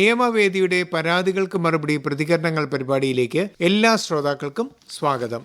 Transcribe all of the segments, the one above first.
നിയമവേദിയുടെ പരാതികൾക്ക് മറുപടി പ്രതികരണങ്ങൾ പരിപാടിയിലേക്ക് എല്ലാ ശ്രോതാക്കൾക്കും സ്വാഗതം.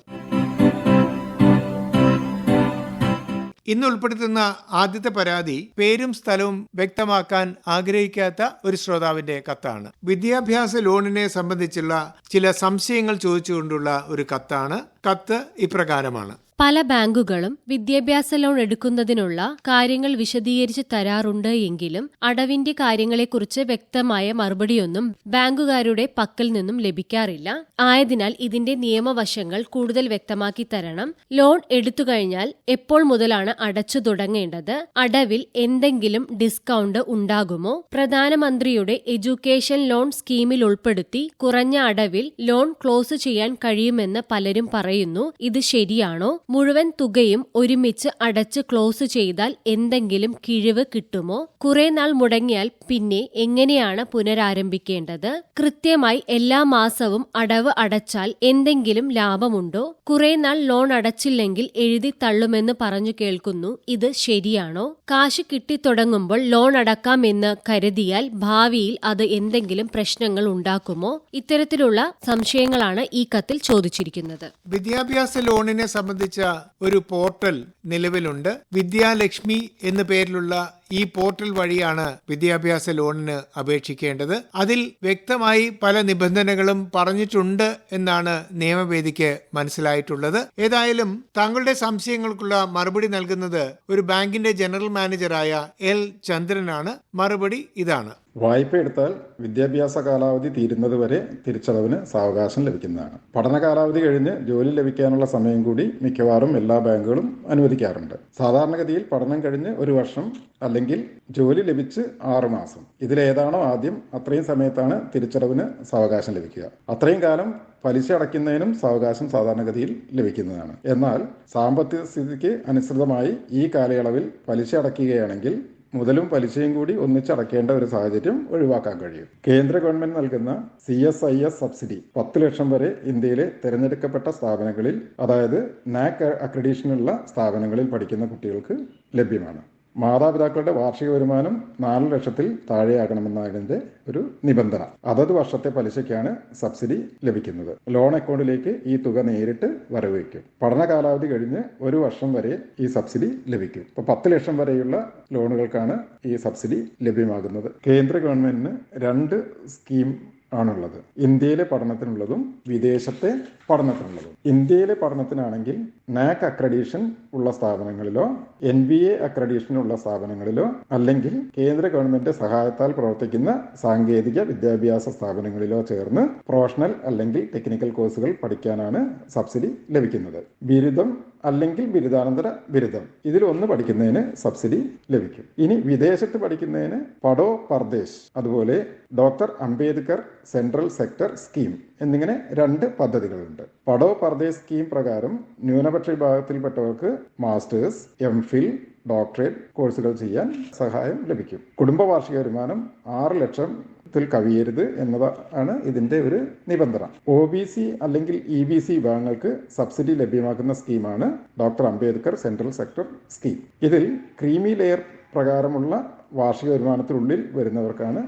ഇന്ന് ഉൾപ്പെടുത്തുന്ന ആദ്യത്തെ പരാതി പേരും സ്ഥലവും വ്യക്തമാക്കാൻ ആഗ്രഹിക്കാത്ത ഒരു ശ്രോതാവിന്റെ കത്താണ്. വിദ്യാഭ്യാസ ലോണിനെ സംബന്ധിച്ചുള്ള ചില സംശയങ്ങൾ ചോദിച്ചുകൊണ്ടുള്ള ഒരു കത്താണ്. കത്ത് ഇപ്രകാരമാണ്. പല ബാങ്കുകളും വിദ്യാഭ്യാസ ലോൺ എടുക്കുന്നതിനുള്ള കാര്യങ്ങൾ വിശദീകരിച്ച് തരാറുണ്ട് എങ്കിലും അടവിന്റെ കാര്യങ്ങളെക്കുറിച്ച് വ്യക്തമായ മറുപടിയൊന്നും ബാങ്കുകാരുടെ പക്കൽ നിന്നും ലഭിക്കാറില്ല. ആയതിനാൽ ഇതിന്റെ നിയമവശങ്ങൾ കൂടുതൽ വ്യക്തമാക്കി തരണം. ലോൺ എടുത്തു കഴിഞ്ഞാൽ എപ്പോൾ മുതലാണ് അടച്ചു തുടങ്ങേണ്ടത്? അടവിൽ എന്തെങ്കിലും ഡിസ്കൗണ്ട് ഉണ്ടാകുമോ? പ്രധാനമന്ത്രിയുടെ എഡ്യൂക്കേഷൻ ലോൺ സ്കീമിൽ ഉൾപ്പെടുത്തി കുറഞ്ഞ അടവിൽ ലോൺ ക്ലോസ് ചെയ്യാൻ കഴിയുമെന്ന് പലരും പറയുന്നു. ഇത് ശരിയാണോ? മുഴുവൻ തുകയും ഒരുമിച്ച് അടച്ച് ക്ലോസ് ചെയ്താൽ എന്തെങ്കിലും കിഴിവ് കിട്ടുമോ? കുറെ നാൾ മുടങ്ങിയാൽ പിന്നെ എങ്ങനെയാണ് പുനരാരംഭിക്കേണ്ടത്? കൃത്യമായി എല്ലാ മാസവും അടവ് അടച്ചാൽ എന്തെങ്കിലും ലാഭമുണ്ടോ? കുറെ നാൾ ലോൺ അടച്ചില്ലെങ്കിൽ എഴുതി തള്ളുമെന്ന് പറഞ്ഞു കേൾക്കുന്നു. ഇത് ശരിയാണോ? കാശ് കിട്ടിത്തുടങ്ങുമ്പോൾ ലോൺ അടക്കാമെന്ന് കരുതിയാൽ ഭാവിയിൽ അത് എന്തെങ്കിലും പ്രശ്നങ്ങൾ ഉണ്ടാക്കുമോ? ഇത്തരത്തിലുള്ള സംശയങ്ങളാണ് ഈ കത്തിൽ ചോദിച്ചിരിക്കുന്നത്. വിദ്യാഭ്യാസ ലോണിനെ സംബന്ധിച്ച ഒരു പോർട്ടൽ നിലവിലുണ്ട്. വിദ്യാലക്ഷ്മി എന്ന പേരിലുള്ള ഈ പോർട്ടൽ വഴിയാണ് വിദ്യാഭ്യാസ ലോണിന് അപേക്ഷിക്കേണ്ടത്. അതിൽ വ്യക്തമായി പല നിബന്ധനകളും പറഞ്ഞിട്ടുണ്ട് എന്നാണ് നിയമവേദിക്ക് മനസ്സിലായിട്ടുള്ളത്. ഏതായാലും താങ്കളുടെ സംശയങ്ങൾക്കുള്ള മറുപടി നൽകുന്നത് ഒരു ബാങ്കിന്റെ ജനറൽ മാനേജറായ എൽ ചന്ദ്രനാണ്. മറുപടി ഇതാണ്. വായ്പ എടുത്താൽ വിദ്യാഭ്യാസ കാലാവധി തീരുന്നത് വരെ തിരിച്ചടവിന് സാവകാശം ലഭിക്കുന്നതാണ്. പഠന കാലാവധി കഴിഞ്ഞ് ജോലി ലഭിക്കാനുള്ള സമയം കൂടി മിക്കവാറും എല്ലാ ബാങ്കുകളും അനുവദിക്കാറുണ്ട്. സാധാരണഗതിയിൽ പഠനം കഴിഞ്ഞ് ഒരു വർഷം അല്ലെങ്കിൽ ജോലി ലഭിച്ച് ആറ് മാസം. ഇതിലേതാണോ ആദ്യം അത്രയും സമയത്താണ് തിരിച്ചടവിന് സാവകാശം ലഭിക്കുക. അത്രയും കാലം പലിശ അടയ്ക്കുന്നതിനും സാവകാശം സാധാരണഗതിയിൽ ലഭിക്കുന്നതാണ്. എന്നാൽ സാമ്പത്തിക സ്ഥിതിക്ക് അനുസൃതമായി ഈ കാലയളവിൽ പലിശ അടയ്ക്കുകയാണെങ്കിൽ മുതലും പലിശയും കൂടി ഒന്നിച്ചടക്കേണ്ട ഒരു സാഹചര്യം ഒഴിവാക്കാൻ കഴിയും. കേന്ദ്ര ഗവൺമെന്റ് നൽകുന്ന C S I S subsidy പത്ത് ലക്ഷം വരെ ഇന്ത്യയിലെ തിരഞ്ഞെടുക്കപ്പെട്ട സ്ഥാപനങ്ങളിൽ അതായത് നാക് അക്രഡീഷനുള്ള സ്ഥാപനങ്ങളിൽ പഠിക്കുന്ന കുട്ടികൾക്ക് ലഭ്യമാണ്. മാതാപിതാക്കളുടെ വാർഷിക വരുമാനം നാല് ലക്ഷത്തിൽ താഴെയാകണമെന്നതിന്റെ ഒരു നിബന്ധന. അതത് വർഷത്തെ പലിശയ്ക്കാണ് സബ്സിഡി ലഭിക്കുന്നത്. ലോൺ അക്കൗണ്ടിലേക്ക് ഈ തുക നേരിട്ട് വരവേക്കും പഠന കാലാവധി കഴിഞ്ഞ് ഒരു വർഷം വരെ ഈ സബ്സിഡി ലഭിക്കും. ഇപ്പൊ പത്ത് ലക്ഷം വരെയുള്ള ലോണുകൾക്കാണ് ഈ സബ്സിഡി ലഭ്യമാകുന്നത്. കേന്ദ്ര ഗവൺമെന്റിന് രണ്ട് സ്കീം ആണുള്ളത്. ഇന്ത്യയിലെ പഠനത്തിനുള്ളതും വിദേശത്തെ പഠനത്തിനുള്ളതും. ഇന്ത്യയിലെ പഠനത്തിനാണെങ്കിൽ നാക് അക്രഡീഷൻ ഉള്ള സ്ഥാപനങ്ങളിലോ എൻ ബി എ അക്രഡീഷൻ ഉള്ള സ്ഥാപനങ്ങളിലോ അല്ലെങ്കിൽ കേന്ദ്ര ഗവൺമെന്റ് സഹായത്താൽ പ്രവർത്തിക്കുന്ന സാങ്കേതിക വിദ്യാഭ്യാസ സ്ഥാപനങ്ങളിലോ ചേർന്ന് പ്രൊഫഷണൽ അല്ലെങ്കിൽ ടെക്നിക്കൽ കോഴ്സുകൾ പഠിക്കാനാണ് സബ്സിഡി ലഭിക്കുന്നത്. ബിരുദം അല്ലെങ്കിൽ ബിരുദാനന്തര ബിരുദം. ഇതിൽ ഒന്ന് പഠിക്കുന്നതിന് സബ്സിഡി ലഭിക്കും. ഇനി വിദേശത്ത് പഠിക്കുന്നതിന് പടോ പർദേശ് അതുപോലെ doctor Ambedkar central sector scheme എന്നിങ്ങനെ രണ്ട് പദ്ധതികളുണ്ട്. പടോ പർദേശ് സ്കീം പ്രകാരം ന്യൂനപക്ഷ വിഭാഗത്തിൽപ്പെട്ടവർക്ക് മാസ്റ്റേഴ്സ് എം ഫിൽ ഡോക്ടറേറ്റ് കോഴ്സുകൾ ചെയ്യാൻ സഹായം ലഭിക്കും. കുടുംബ വാർഷിക വരുമാനം ആറ് ലക്ഷം ത്തിൽ കവിയരുത് എന്നതാണ് ഇതിന്റെ ഒരു നിബന്ധന. ഒ ബി സി അല്ലെങ്കിൽ ഇ ബി സി വിഭാഗങ്ങൾക്ക് സബ്സിഡി ലഭ്യമാക്കുന്ന സ്കീമാണ് doctor Ambedkar central sector scheme. ഇതിൽ ക്രീമി ലെയർ പ്രകാരമുള്ള വാർഷിക വരുമാനത്തിനുള്ളിൽ വരുന്നവർക്കാണ്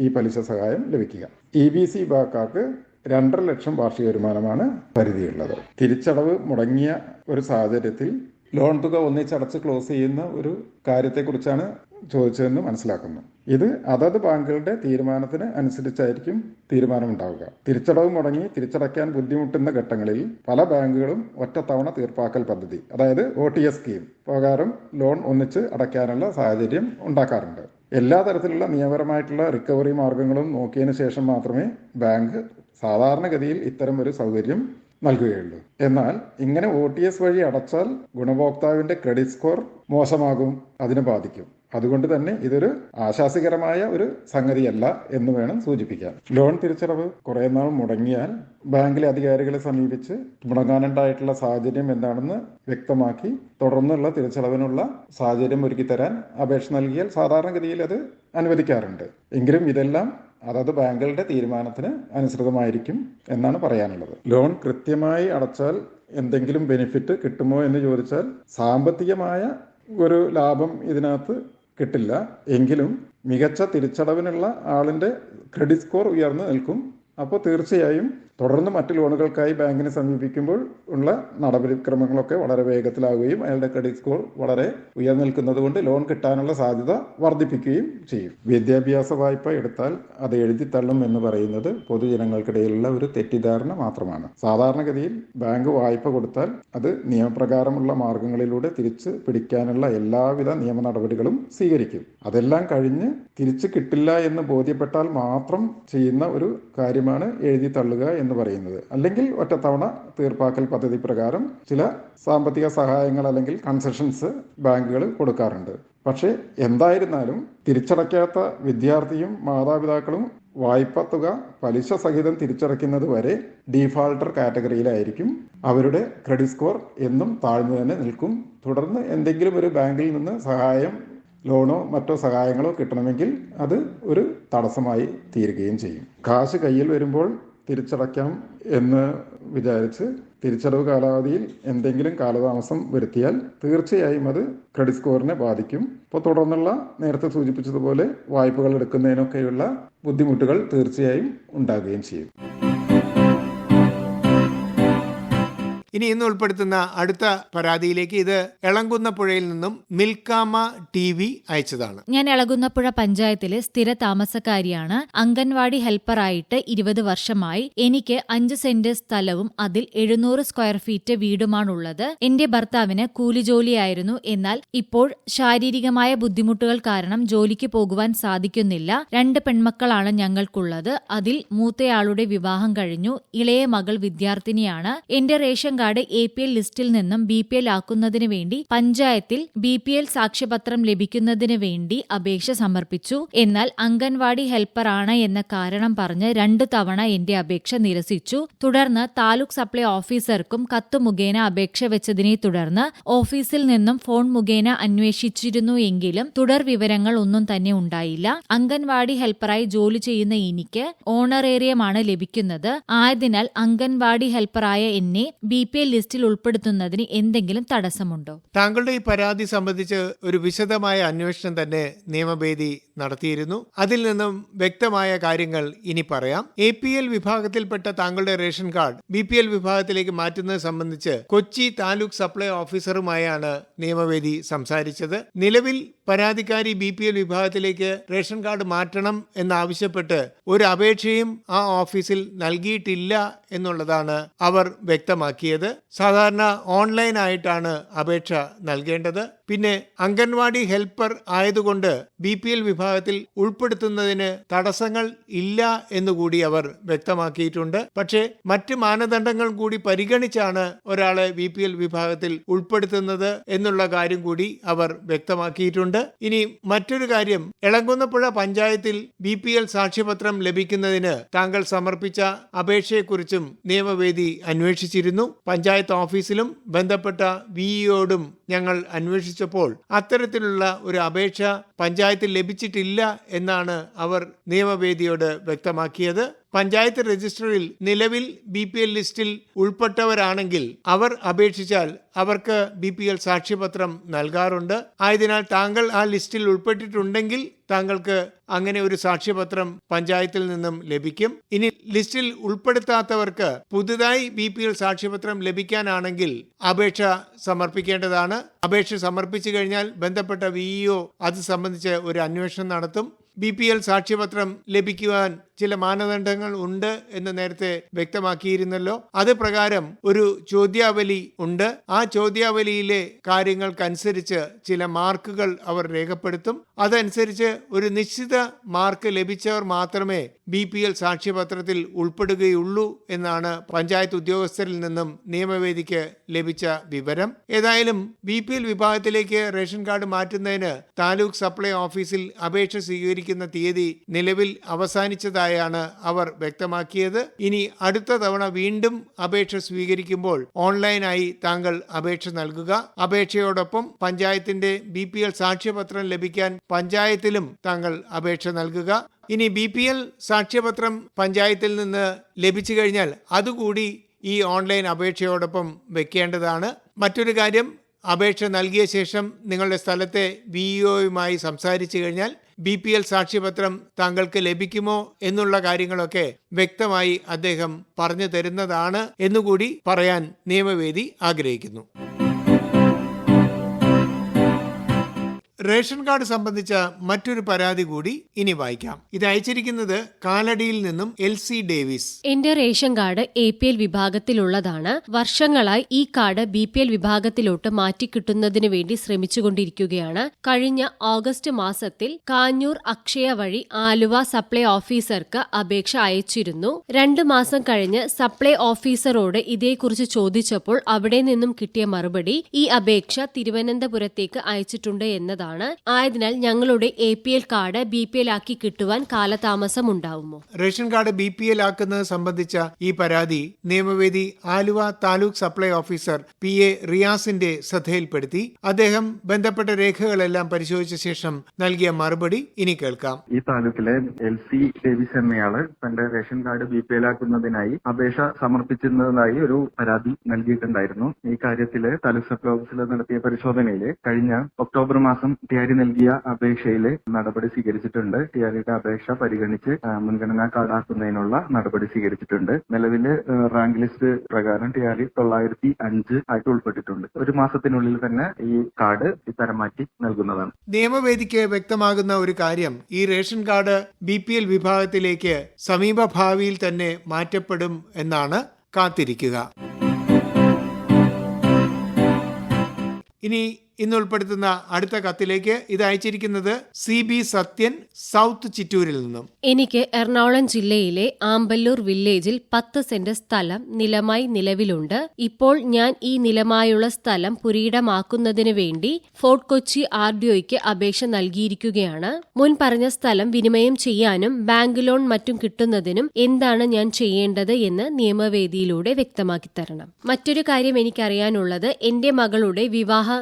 ഈ പലിശ സഹായം ലഭിക്കുക. ഇ ബി സി വിഭാഗക്കാർക്ക് രണ്ടര ലക്ഷം വാർഷിക വരുമാനമാണ് പരിധിയുള്ളത്. തിരിച്ചടവ് മുടങ്ങിയ ഒരു സാഹചര്യത്തിൽ ലോൺ തുക ഒന്നിച്ചടച്ച് ക്ലോസ് ചെയ്യുന്ന ഒരു കാര്യത്തെക്കുറിച്ചാണ് ചോദിച്ചതെന്ന് മനസ്സിലാക്കുന്നു. ഇത് അതത് ബാങ്കുകളുടെ തീരുമാനത്തിന് അനുസരിച്ചായിരിക്കും തീരുമാനമുണ്ടാവുക. തിരിച്ചടവ് മുടങ്ങി തിരിച്ചടയ്ക്കാൻ ബുദ്ധിമുട്ടുന്ന ഘട്ടങ്ങളിൽ പല ബാങ്കുകളും ഒറ്റത്തവണ തീർപ്പാക്കൽ പദ്ധതി അതായത് ഒ ടി എസ് സ്കീം പ്രകാരം ലോൺ ഒന്നിച്ച് അടയ്ക്കാനുള്ള സാഹചര്യം ഉണ്ടാക്കാറുണ്ട്. എല്ലാ തരത്തിലുള്ള നിയമപരമായിട്ടുള്ള റിക്കവറി മാർഗങ്ങളും നോക്കിയതിന് ശേഷം മാത്രമേ ബാങ്ക് സാധാരണഗതിയിൽ ഇത്തരം ഒരു സൗകര്യം നൽകുകയുള്ളൂ. എന്നാൽ ഇങ്ങനെ ഒ ടി എസ് വഴി അടച്ചാൽ ഗുണഭോക്താവിന്റെ ക്രെഡിറ്റ് സ്കോർ മോശമാകും അതിനെ ബാധിക്കും. അതുകൊണ്ട് തന്നെ ഇതൊരു ആശാസികരമായ ഒരു സംഗതിയല്ല എന്ന് വേണം സൂചിപ്പിക്കാൻ. ലോൺ തിരിച്ചടവ് കുറെ നാൾ മുടങ്ങിയാൽ ബാങ്കിലെ അധികാരികളെ സമീപിച്ച് മുടങ്ങാനുണ്ടായിട്ടുള്ള സാഹചര്യം എന്താണെന്ന് വ്യക്തമാക്കി തുടർന്നുള്ള തിരിച്ചടവിനുള്ള സാഹചര്യം ഒരുക്കി തരാൻ അപേക്ഷ നൽകിയാൽ സാധാരണഗതിയിൽ അത് അനുവദിക്കാറുണ്ട്. എങ്കിലും ഇതെല്ലാം അതത് ബാങ്കുകളുടെ തീരുമാനത്തിന് അനുസൃതമായിരിക്കും എന്നാണ് പറയാനുള്ളത്. ലോൺ കൃത്യമായി അടച്ചാൽ എന്തെങ്കിലും ബെനിഫിറ്റ് കിട്ടുമോ എന്ന് ചോദിച്ചാൽ സാമ്പത്തികമായ ഒരു ലാഭം ഇതിനകത്ത് കിട്ടില്ല. എങ്കിലും മികച്ച തിരിച്ചടവിനുള്ള ആളിന്റെ ക്രെഡിറ്റ് സ്കോർ ഉയർന്നു നിൽക്കും. അപ്പോൾ തീർച്ചയായും തുടർന്ന് മറ്റ് ലോണുകൾക്കായി ബാങ്കിനെ സമീപിക്കുമ്പോൾ ഉള്ള നടപടിക്രമങ്ങളൊക്കെ വളരെ വേഗത്തിലാവുകയും അയാളുടെ ക്രെഡിറ്റ് സ്കോർ വളരെ ഉയർന്നു നിൽക്കുന്നത് കൊണ്ട് ലോൺ കിട്ടാനുള്ള സാധ്യത വർദ്ധിപ്പിക്കുകയും ചെയ്യും. വിദ്യാഭ്യാസ വായ്പ എടുത്താൽ അത് എഴുതിത്തള്ളും എന്ന് പറയുന്നത് പൊതുജനങ്ങൾക്കിടയിലുള്ള ഒരു തെറ്റിദ്ധാരണ മാത്രമാണ്. സാധാരണഗതിയിൽ ബാങ്ക് വായ്പ കൊടുത്താൽ അത് നിയമപ്രകാരമുള്ള മാർഗങ്ങളിലൂടെ തിരിച്ച് പിടിക്കാനുള്ള എല്ലാവിധ നിയമ നടപടികളും സ്വീകരിക്കും. അതെല്ലാം കഴിഞ്ഞ് തിരിച്ചു കിട്ടില്ല എന്ന് ബോധ്യപ്പെട്ടാൽ മാത്രം ചെയ്യുന്ന ഒരു കാര്യമാണ് എഴുതി തള്ളുക എന്ന് പറയുന്നത്. അല്ലെങ്കിൽ ഒറ്റത്തവണ തീർപ്പാക്കൽ പദ്ധതി പ്രകാരം ചില സാമ്പത്തിക സഹായങ്ങൾ അല്ലെങ്കിൽ കൺസെഷൻസ് ബാങ്കുകൾ കൊടുക്കാറുണ്ട്. പക്ഷേ എന്തായിരുന്നാലും തിരിച്ചടയ്ക്കാത്ത വിദ്യാർത്ഥിയും മാതാപിതാക്കളും വായ്പ തുക പലിശ സഹിതം തിരിച്ചടയ്ക്കുന്നത് വരെ ഡീഫാൾട്ടർ കാറ്റഗറിയിലായിരിക്കും അവരുടെ ക്രെഡിറ്റ് സ്കോർ എന്നും താഴ്ന്നു തന്നെ നിൽക്കും. തുടർന്ന് എന്തെങ്കിലും ഒരു ബാങ്കിൽ നിന്ന് സഹായം ലോണോ മറ്റോ സഹായങ്ങളോ കിട്ടണമെങ്കിൽ അത് ഒരു തടസ്സമായി തീരുകയും ചെയ്യും. കാശ് കയ്യിൽ വരുമ്പോൾ തിരിച്ചടയ്ക്കാം എന്ന് വിചാരിച്ച് തിരിച്ചടവ് കാലാവധിയിൽ എന്തെങ്കിലും കാലതാമസം വരുത്തിയാൽ തീർച്ചയായും അത് ക്രെഡിറ്റ് സ്കോറിനെ ബാധിക്കും. അപ്പോൾ തുടർന്നുള്ള നേരത്തെ സൂചിപ്പിച്ചതുപോലെ വായ്പകൾ എടുക്കുന്നതിനൊക്കെയുള്ള ബുദ്ധിമുട്ടുകൾ തീർച്ചയായും ഉണ്ടാകുകയും ചെയ്യും. ഇനി ഇന്ന് ഉൾപ്പെടുത്തുന്ന അടുത്ത പരാതിയിലേക്ക് ഇത് എളങ്കുന്ന പുഴയിൽ നിന്നും മിൽക്കാമ ടി വി അയച്ചതാണ്. ഞാൻ എളകുന്നപ്പുഴ പഞ്ചായത്തിലെ സ്ഥിര താമസക്കാരിയാണ്. അംഗൻവാടി ഹെൽപ്പറായിട്ട് ഇരുപത് വർഷമായി എനിക്ക് അഞ്ച് സെന്റ് സ്ഥലവും അതിൽ എഴുന്നൂറ് സ്ക്വയർ ഫീറ്റ് വീടുമാണുള്ളത്. എന്റെ ഭർത്താവിന് കൂലിജോലിയായിരുന്നു. എന്നാൽ ഇപ്പോൾ ശാരീരികമായ ബുദ്ധിമുട്ടുകൾ കാരണം ജോലിക്ക് പോകുവാൻ സാധിക്കുന്നില്ല. രണ്ട് പെൺമക്കളാണ് ഞങ്ങൾക്കുള്ളത്. അതിൽ മൂത്തയാളുടെ വിവാഹം കഴിഞ്ഞു. ഇളയ മകൾ വിദ്യാർത്ഥിനിയാണ്. എന്റെ ration card A P L ലിസ്റ്റിൽ നിന്നും ബി പി എൽ ആക്കുന്നതിന് വേണ്ടി പഞ്ചായത്തിൽ ബി പി എൽ സാക്ഷ്യപത്രം ലഭിക്കുന്നതിനു വേണ്ടി അപേക്ഷ സമർപ്പിച്ചു. എന്നാൽ അംഗൻവാടി ഹെൽപ്പറാണ് എന്ന കാരണം പറഞ്ഞ് രണ്ടു തവണ എന്റെ അപേക്ഷ നിരസിച്ചു. തുടർന്ന് താലൂക്ക് സപ്ലൈ ഓഫീസർക്കും കത്ത് മുഖേന അപേക്ഷ വെച്ചതിനെ തുടർന്ന് ഓഫീസിൽ നിന്നും ഫോൺ മുഖേന അന്വേഷിച്ചിരുന്നു എങ്കിലും തുടർ വിവരങ്ങൾ ഒന്നും തന്നെ ഉണ്ടായില്ല. അംഗൻവാടി ഹെൽപ്പറായി ജോലി ചെയ്യുന്ന എനിക്ക് ഓണറേറിയമാണ് ലഭിക്കുന്നത്. ആയതിനാൽ അംഗൻവാടി ഹെൽപ്പറായ എന്നെ ബി പി എൽ ലിസ്റ്റിൽ ഉൾപ്പെടുത്തുന്നതിന് എന്തെങ്കിലും തടസ്സമുണ്ടോ? താങ്കളുടെ ഈ പരാതി സംബന്ധിച്ച് ഒരു വിശദമായ അന്വേഷണം തന്നെ നിയമവേദി നടത്തിയിരുന്നു. അതിൽ നിന്നും വ്യക്തമായ കാര്യങ്ങൾ ഇനി പറയാം. എ പി എൽ വിഭാഗത്തിൽപ്പെട്ട താങ്കളുടെ ration card B P L വിഭാഗത്തിലേക്ക് മാറ്റുന്നത് സംബന്ധിച്ച് കൊച്ചി താലൂക്ക് സപ്ലൈ ഓഫീസറുമായാണ് നിയമവേദി സംസാരിച്ചത്. നിലവിൽ പരാതിക്കാരി ബി പി എൽ വിഭാഗത്തിലേക്ക് റേഷൻ കാർഡ് മാറ്റണം എന്നാവശ്യപ്പെട്ട് ഒരു അപേക്ഷയും ആ ഓഫീസിൽ നൽകിയിട്ടില്ല എന്നുള്ളതാണ് അവർ വ്യക്തമാക്കിയത്. സാധാരണ ഓൺലൈനായിട്ടാണ് അപേക്ഷ നൽകേണ്ടത്. പിന്നെ അംഗൻവാടി ഹെൽപ്പർ ആയതുകൊണ്ട് ബി പി എൽ വിഭാഗത്തിൽ ഉൾപ്പെടുത്തുന്നതിന് തടസ്സങ്ങൾ ഇല്ല എന്നുകൂടി അവർ വ്യക്തമാക്കിയിട്ടുണ്ട്. പക്ഷേ മറ്റ് മാനദണ്ഡങ്ങൾ കൂടി പരിഗണിച്ചാണ് ഒരാളെ ബി പി എൽ വിഭാഗത്തിൽ ഉൾപ്പെടുത്തുന്നത് എന്നുള്ള കാര്യം കൂടി അവർ വ്യക്തമാക്കിയിട്ടുണ്ട്. ഇനി മറ്റൊരു കാര്യം എളങ്കുന്നപ്പുഴ പഞ്ചായത്തിൽ ബി പി എൽ സാക്ഷ്യപത്രം ലഭിക്കുന്നതിന് താങ്കൾ സമർപ്പിച്ച അപേക്ഷയെക്കുറിച്ചും നിയമവേദി അന്വേഷിച്ചിരുന്നു. പഞ്ചായത്ത് ഓഫീസിലും ബന്ധപ്പെട്ട വിഇയോടും ഞങ്ങൾ അന്വേഷിച്ചപ്പോൾ അത്തരത്തിലുള്ള ഒരു അപേക്ഷ പഞ്ചായത്തിൽ ലഭിച്ചിട്ടില്ല എന്നാണ് അവർ നിയമവേദിയോട് വ്യക്തമാക്കിയത്. പഞ്ചായത്ത് രജിസ്റ്ററിൽ നിലവിൽ ബി പി എൽ ലിസ്റ്റിൽ ഉൾപ്പെട്ടവരാണെങ്കിൽ അവർ അപേക്ഷിച്ചാൽ അവർക്ക് ബി പി എൽ സാക്ഷ്യപത്രം നൽകാറുണ്ട്. ആയതിനാൽ താങ്കൾ ആ ലിസ്റ്റിൽ ഉൾപ്പെട്ടിട്ടുണ്ടെങ്കിൽ താങ്കൾക്ക് അങ്ങനെ ഒരു സാക്ഷ്യപത്രം പഞ്ചായത്തിൽ നിന്നും ലഭിക്കും. ഇനി ലിസ്റ്റിൽ ഉൾപ്പെടുത്താത്തവർക്ക് പുതുതായി ബി പി എൽ സാക്ഷ്യപത്രം ലഭിക്കാനാണെങ്കിൽ അപേക്ഷ സമർപ്പിക്കേണ്ടതാണ്. അപേക്ഷ സമർപ്പിച്ചു കഴിഞ്ഞാൽ ബന്ധപ്പെട്ട വിഇഒ അത് സംബന്ധിച്ച് ഒരു അന്വേഷണം നടത്തും. ബി പി എൽ സാക്ഷ്യപത്രം ലഭിക്കുവാൻ ചില മാനദണ്ഡങ്ങൾ ഉണ്ട് എന്ന് നേരത്തെ വ്യക്തമാക്കിയിരുന്നല്ലോ. അത് പ്രകാരം ഒരു ചോദ്യാവലി ഉണ്ട്. ആ ചോദ്യാവലിയിലെ കാര്യങ്ങൾക്കനുസരിച്ച് ചില മാർക്കുകൾ അവർ രേഖപ്പെടുത്തും. അതനുസരിച്ച് ഒരു നിശ്ചിത മാർക്ക് ലഭിച്ചവർ മാത്രമേ ബി പി എൽ സാക്ഷ്യപത്രത്തിൽ ഉൾപ്പെടുകയുള്ളൂ എന്നാണ് പഞ്ചായത്ത് ഉദ്യോഗസ്ഥരിൽ നിന്നും നിയമവേദിക്ക് ലഭിച്ച വിവരം. ഏതായാലും ബി പി എൽ വിഭാഗത്തിലേക്ക് റേഷൻ കാർഡ് മാറ്റുന്നതിന് താലൂക്ക് സപ്ലൈ ഓഫീസിൽ അപേക്ഷ സ്വീകരിക്കുന്ന തീയതി നിലവിൽ അവസാനിച്ചതായാണ് അവർ വ്യക്തമാക്കിയത്. ഇനി അടുത്ത തവണ വീണ്ടും അപേക്ഷ സ്വീകരിക്കുമ്പോൾ ഓൺലൈനായി താങ്കൾ അപേക്ഷ നൽകുക. അപേക്ഷയോടൊപ്പം പഞ്ചായത്തിന്റെ ബി പി എൽ സാക്ഷ്യപത്രം ലഭിക്കാൻ പഞ്ചായത്തിലും താങ്കൾ അപേക്ഷ നൽകുക. ഇനി ബി പി എൽ സാക്ഷ്യപത്രം പഞ്ചായത്തിൽ നിന്ന് ലഭിച്ചു കഴിഞ്ഞാൽ അതുകൂടി ഈ ഓൺലൈൻ അപേക്ഷയോടൊപ്പം വെക്കേണ്ടതാണ്. മറ്റൊരു കാര്യം അപേക്ഷ നൽകിയ ശേഷം നിങ്ങളുടെ സ്ഥലത്തെ വിഇഒയുമായി സംസാരിച്ചു കഴിഞ്ഞാൽ ബി പി എൽ സാക്ഷ്യപത്രം താങ്കൾക്ക് ലഭിക്കുമോ എന്നുള്ള കാര്യങ്ങളൊക്കെ വ്യക്തമായി അദ്ദേഹം പറഞ്ഞു തരുന്നതാണ് എന്നുകൂടി പറയാൻ നിയമവേദി ആഗ്രഹിക്കുന്നു. റേഷൻ കാർഡ് സംബന്ധിച്ച മറ്റൊരു പരാതി കൂടി ഇനി വായിക്കാം. ഇത് അയച്ചിരിക്കുന്നത് കാലടിയിൽ നിന്നും എൽ സി ഡേവിസ്. എന്റെ ration card A P L വിഭാഗത്തിലുള്ളതാണ്. വർഷങ്ങളായി ഈ കാർഡ് ബി പി എൽ വിഭാഗത്തിലോട്ട് മാറ്റിക്കിട്ടുന്നതിന് വേണ്ടി ശ്രമിച്ചുകൊണ്ടിരിക്കുകയാണ്. കഴിഞ്ഞ ഓഗസ്റ്റ് മാസത്തിൽ കാഞ്ഞൂർ അക്ഷയ വഴി ആലുവ സപ്ലൈ ഓഫീസർക്ക് അപേക്ഷ അയച്ചിരുന്നു. രണ്ടു മാസം കഴിഞ്ഞ് സപ്ലൈ ഓഫീസറോട് ഇതേക്കുറിച്ച് ചോദിച്ചപ്പോൾ അവിടെ നിന്നും കിട്ടിയ മറുപടി ഈ അപേക്ഷ തിരുവനന്തപുരത്തേക്ക് അയച്ചിട്ടുണ്ട് എന്നതാണ്. ആയതിനാൽ ഞങ്ങളുടെ A P L card B P L ആക്കി കിട്ടുവാൻ കാലതാമസം ഉണ്ടാവുമോ ration card B P L ആക്കുന്നത് സംബന്ധിച്ച ഈ പരാതി Niyamavedi Aluva taluk supply officer P A റിയാസിന്റെ ശ്രദ്ധയിൽപ്പെടുത്തി. അദ്ദേഹം ബന്ധപ്പെട്ട രേഖകളെല്ലാം പരിശോധിച്ച ശേഷം നൽകിയ മറുപടി ഇനി കേൾക്കാം. ഈ താലൂക്കിലെ എൽ സി ഡേവിസ് എന്നയാൾ തന്റെ ration card B P L ആക്കുന്നതിനായി അപേക്ഷ സമർപ്പിച്ചിരുന്നതായി ഒരു പരാതി നൽകിയിട്ടുണ്ടായിരുന്നു. ഈ കാര്യത്തിൽ താലൂക്ക് സപ്ലൈ ഓഫീസിൽ നടത്തിയ പരിശോധനയിൽ കഴിഞ്ഞ ഒക്ടോബർ മാസം ടിആരി നൽകിയ അപേക്ഷയിൽ നടപടി സ്വീകരിച്ചിട്ടുണ്ട്. ടിആരിയുടെ അപേക്ഷ പരിഗണിച്ച് മുൻഗണനാ കാർഡാക്കുന്നതിനുള്ള നടപടി സ്വീകരിച്ചിട്ടുണ്ട്. നിലവിലെ റാങ്ക് ലിസ്റ്റ് പ്രകാരം ടിആരി തൊള്ളായിരത്തി അഞ്ച് ആയിട്ട് ഉൾപ്പെട്ടിട്ടുണ്ട്. ഒരു മാസത്തിനുള്ളിൽ തന്നെ ഈ കാർഡ് ഇത്തരം മാറ്റി നൽകുന്നതാണ്. നിയമവേദിക്ക് വ്യക്തമാകുന്ന ഒരു കാര്യം ഈ ration card B P L വിഭാഗത്തിലേക്ക് സമീപ ഭാവിയിൽ തന്നെ മാറ്റപ്പെടും എന്നാണ് കാത്തിരിക്കുക. ഇനി ഇന്ന് ഉൾപ്പെടുത്തുന്ന അടുത്ത കത്തിലേക്ക് ഇത് അയച്ചിരിക്കുന്നത് സി ബി സത്യൻ സൗത്ത് ചിറ്റൂരിൽ നിന്നും. എനിക്ക് എറണാകുളം ജില്ലയിലെ ആമ്പല്ലൂർ വില്ലേജിൽ പത്ത് സെന്റ് സ്ഥലം നിലമായി നിലവിലുണ്ട്. ഇപ്പോൾ ഞാൻ ഈ നിലമായുള്ള സ്ഥലം പുരീടമാക്കുന്നതിന് വേണ്ടി ഫോർട്ട് കൊച്ചി ആർ ഡി ഒയ്ക്ക് അപേക്ഷ നൽകിയിരിക്കുകയാണ്. മുൻ പറഞ്ഞ സ്ഥലം വിനിമയം ചെയ്യാനും ബാങ്ക് ലോൺ മറ്റും കിട്ടുന്നതിനും എന്താണ് ഞാൻ ചെയ്യേണ്ടത് എന്ന് നിയമവേദിയിലൂടെ വ്യക്തമാക്കി തരണം. മറ്റൊരു കാര്യം എനിക്കറിയാനുള്ളത് എന്റെ മകളുടെ വിവാഹം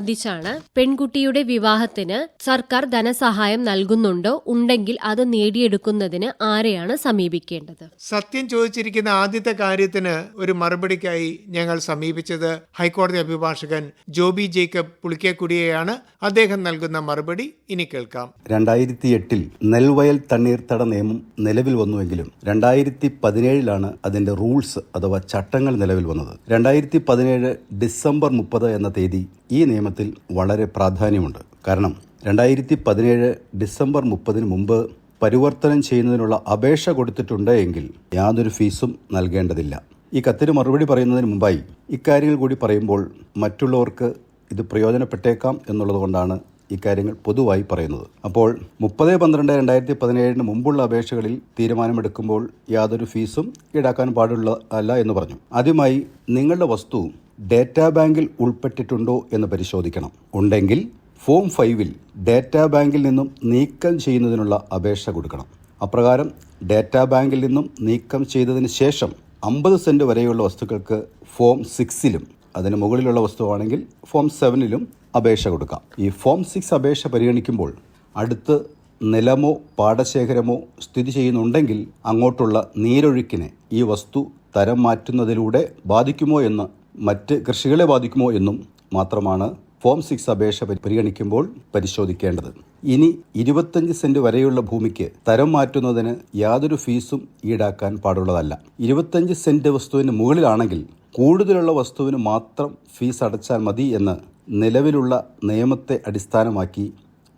സംബന്ധിച്ചാണ് പെൺകുട്ടിയുടെ വിവാഹത്തിന് സർക്കാർ ധനസഹായം നൽകുന്നുണ്ടോ? ഉണ്ടെങ്കിൽ അത് നേടിയെടുക്കുന്നതിന് ആരെയാണ് സമീപിക്കേണ്ടത്? സത്യം ചോദിച്ചിരിക്കുന്ന ആദ്യത്തെ കാര്യത്തിന് ഒരു മറുപടിക്കായി ഞങ്ങൾ സമീപിച്ചത് ഹൈക്കോടതി അഭിഭാഷകൻ ജോബി ജേക്കബ് പുളിക്കേക്കുടിയെയാണ്. അദ്ദേഹം നൽകുന്ന മറുപടി ഇനി കേൾക്കാം. രണ്ടായിരത്തി എട്ടിൽ നെൽവയൽ തണ്ണീർത്തട നിയമം നിലവിൽ വന്നുവെങ്കിലും രണ്ടായിരത്തി പതിനേഴിലാണ് അതിന്റെ റൂൾസ് അഥവാ ചട്ടങ്ങൾ നിലവിൽ വന്നത്. രണ്ടായിരത്തി പതിനേഴ് ഡിസംബർ മുപ്പത് എന്ന തീയതി ഈ നിയമത്തിൽ വളരെ പ്രാധാന്യമുണ്ട്. കാരണം രണ്ടായിരത്തി പതിനേഴ് ഡിസംബർ മുപ്പതിന് മുമ്പ് പരിവർത്തനം ചെയ്യുന്നതിനുള്ള അപേക്ഷ കൊടുത്തിട്ടുണ്ട് എങ്കിൽ യാതൊരു ഫീസും നൽകേണ്ടതില്ല. ഈ കത്തിന് മറുപടി പറയുന്നതിന് മുമ്പായി ഇക്കാര്യങ്ങൾ കൂടി പറയുമ്പോൾ മറ്റുള്ളവർക്ക് ഇത് പ്രയോജനപ്പെട്ടേക്കാം എന്നുള്ളതുകൊണ്ടാണ് ഇക്കാര്യങ്ങൾ പൊതുവായി പറയുന്നത്. അപ്പോൾ മുപ്പത് പന്ത്രണ്ട് രണ്ടായിരത്തി പതിനേഴിന് മുമ്പുള്ള അപേക്ഷകളിൽ തീരുമാനമെടുക്കുമ്പോൾ യാതൊരു ഫീസും ഈടാക്കാൻ പാടുള്ള അല്ല എന്ന് പറഞ്ഞു. ആദ്യമായി നിങ്ങളുടെ വസ്തു ഡേറ്റാ ബാങ്കിൽ ഉൾപ്പെട്ടിട്ടുണ്ടോ എന്ന് പരിശോധിക്കണം. ഉണ്ടെങ്കിൽ ഫോം ഫൈവിൽ ഡേറ്റാ ബാങ്കിൽ നിന്നും നീക്കം ചെയ്യുന്നതിനുള്ള അപേക്ഷ കൊടുക്കണം. അപ്രകാരം ഡേറ്റാ ബാങ്കിൽ നിന്നും നീക്കം ചെയ്തതിന് ശേഷം അമ്പത് സെന്റ് വരെയുള്ള വസ്തുക്കൾക്ക് ഫോം സിക്സിലും അതിന് മുകളിലുള്ള വസ്തുവാണെങ്കിൽ ഫോം സെവനിലും അപേക്ഷ കൊടുക്കാം. ഈ ഫോം സിക്സ് അപേക്ഷ പരിഗണിക്കുമ്പോൾ അടുത്ത് നിലമോ പാടശേഖരമോ സ്ഥിതി ചെയ്യുന്നുണ്ടെങ്കിൽ അങ്ങോട്ടുള്ള നീരൊഴുക്കിനെ ഈ വസ്തു തരം മാറ്റുന്നതിലൂടെ ബാധിക്കുമോ എന്ന് മറ്റ് കൃഷികളെ ബാധിക്കുമോ എന്നും മാത്രമാണ് ഫോം സിക്സ് അപേക്ഷ പരിഗണിക്കുമ്പോൾ പരിശോധിക്കേണ്ടത്. ഇനി ഇരുപത്തഞ്ച് സെന്റ് വരെയുള്ള ഭൂമിക്ക് തരം മാറ്റുന്നതിന് യാതൊരു ഫീസും ഈടാക്കാൻ പാടുള്ളതല്ല. ഇരുപത്തഞ്ച് സെന്റ് വസ്തുവിന് മുകളിലാണെങ്കിൽ കൂടുതലുള്ള വസ്തുവിന് മാത്രം ഫീസ് അടച്ചാൽ മതി എന്ന് നിലവിലുള്ള നിയമത്തെ അടിസ്ഥാനമാക്കി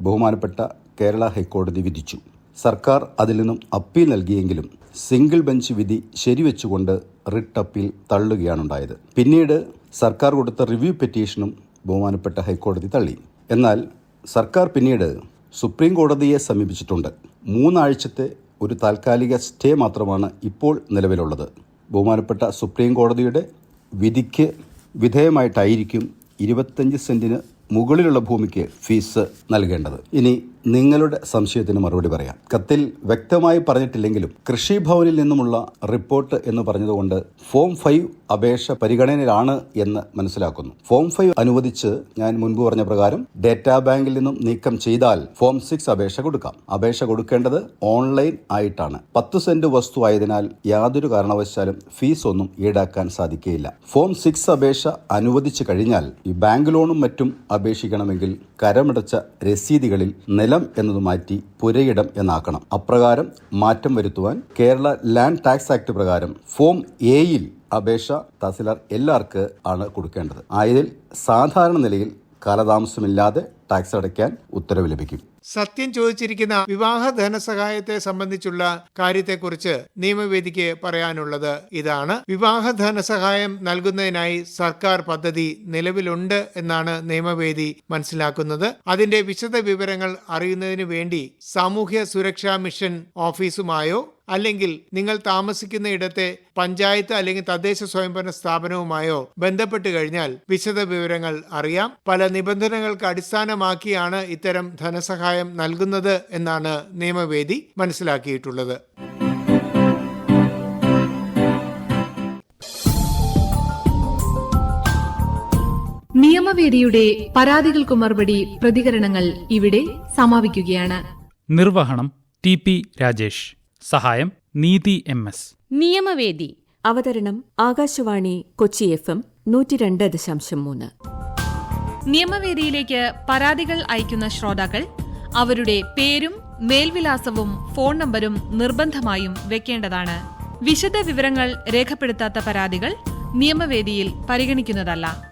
ബഹുമാനപ്പെട്ട കേരള ഹൈക്കോടതി വിധിച്ചു. സർക്കാർ അതിൽ നിന്നും അപ്പീൽ നൽകിയെങ്കിലും സിംഗിൾ ബെഞ്ച് വിധി ശരിവെച്ചുകൊണ്ട് റിട്ട് അപ്പീൽ തള്ളുകയാണുണ്ടായത്. പിന്നീട് സർക്കാർ കൊടുത്ത റിവ്യൂ പെറ്റീഷനും ബഹുമാനപ്പെട്ട ഹൈക്കോടതി തള്ളി. എന്നാൽ സർക്കാർ പിന്നീട് സുപ്രീം കോടതിയെ സമീപിച്ചിട്ടുണ്ട്. മൂന്നാഴ്ചത്തെ ഒരു താൽക്കാലിക സ്റ്റേ മാത്രമാണ് ഇപ്പോൾ നിലവിലുള്ളത്. ബഹുമാനപ്പെട്ട സുപ്രീം കോടതിയുടെ വിധിക്ക് വിധേയമായിട്ടായിരിക്കും ഇരുപത്തഞ്ച് സെന്റിന് മുകളിലുള്ള ഭൂമിക്ക് ഫീസ് നൽകേണ്ടത്. ഇനി നിങ്ങളുടെ സംശയത്തിന് മറുപടി പറയാം. കത്തിൽ വ്യക്തമായി പറഞ്ഞിട്ടില്ലെങ്കിലും കൃഷി കൃഷിഭവനിൽ നിന്നുമുള്ള റിപ്പോർട്ട് എന്ന് പറഞ്ഞതുകൊണ്ട് ഫോം ഫൈവ് അപേക്ഷ പരിഗണനയിലാണ് എന്ന് മനസ്സിലാക്കുന്നു. ഫോം ഫൈവ് അനുവദിച്ച് ഞാൻ മുൻപ് പറഞ്ഞ പ്രകാരം ഡേറ്റാ ബാങ്കിൽ നിന്നും നീക്കം ചെയ്താൽ ഫോം സിക്സ് അപേക്ഷ കൊടുക്കാം. അപേക്ഷ കൊടുക്കേണ്ടത് ഓൺലൈൻ ആയിട്ടാണ്. പത്ത് സെന്റ് വസ്തു ആയതിനാൽ യാതൊരു കാരണവശാലും ഫീസ് ഒന്നും ഈടാക്കാൻ സാധിക്കുകയില്ല. ഫോം സിക്സ് അപേക്ഷ അനുവദിച്ചു കഴിഞ്ഞാൽ ഈ ബാങ്ക് ലോണും മറ്റും അപേക്ഷിക്കണമെങ്കിൽ കരമടച്ച രസീതികളിൽ നിലം എന്നത് മാറ്റി പുരയിടം എന്നാക്കണം. അപ്രകാരം മാറ്റം വരുത്തുവാൻ കേരള ലാൻഡ് ടാക്സ് ആക്ട് പ്രകാരം ഫോം എയിൽ അപേക്ഷ തഹസിലാർ എല്ലാവർക്ക് ആണ് കൊടുക്കേണ്ടത്. ആയതിൽ സാധാരണ നിലയിൽ കാലതാമസമില്ലാതെ ടാക്സ് അടയ്ക്കാൻ ഉത്തരവ് ലഭിക്കും. സത്യം ചോദിച്ചിരിക്കുന്ന വിവാഹ ധനസഹായത്തെ സംബന്ധിച്ചുള്ള കാര്യത്തെക്കുറിച്ച് നിയമവേദിക്ക് പറയാനുള്ളത് ഇതാണ്. വിവാഹ ധനസഹായം നൽകുന്നതിനായി സർക്കാർ പദ്ധതി നിലവിലുണ്ട് എന്നാണ് നിയമവേദി മനസ്സിലാക്കുന്നത്. അതിന്റെ വിശദ വിവരങ്ങൾ അറിയുന്നതിന് വേണ്ടി സാമൂഹ്യ സുരക്ഷാ മിഷൻ ഓഫീസുമായോ അല്ലെങ്കിൽ നിങ്ങൾ താമസിക്കുന്ന ഇടത്തെ പഞ്ചായത്ത് അല്ലെങ്കിൽ തദ്ദേശ സ്വയംഭരണ സ്ഥാപനവുമായോ ബന്ധപ്പെട്ട് കഴിഞ്ഞാൽ വിശദ വിവരങ്ങൾ അറിയാം. പല നിബന്ധനകൾക്ക് അടിസ്ഥാനമാക്കിയാണ് ഇത്തരം ധനസഹായം നൽകുന്നത് എന്നാണ് നിയമവേദി മനസ്സിലാക്കിയിട്ടുള്ളത്. നിയമവേദിയുടെ പരാതികൾക്ക് മറുപടി പ്രതികരണങ്ങൾ ഇവിടെ സമാപിക്കുകയാണ്. നിർവഹണം ടി പി രാജേഷ്. സഹായം നീതി എം എസ്. നിയമവേദി. അവതരണം ആകാശവാണി കൊച്ചി എഫ് എം നൂറ്റി രണ്ട് ദശാംശം മൂന്ന്. നിയമവേദിയിലേക്ക് പരാതികൾ അയക്കുന്ന ശ്രോതാക്കൾ അവരുടെ പേരും മേൽവിലാസവും ഫോൺ നമ്പരും നിർബന്ധമായും വെക്കേണ്ടതാണ്. വിശദ വിവരങ്ങൾ രേഖപ്പെടുത്താത്ത പരാതികൾ നിയമവേദിയിൽ പരിഗണിക്കുന്നതല്ല.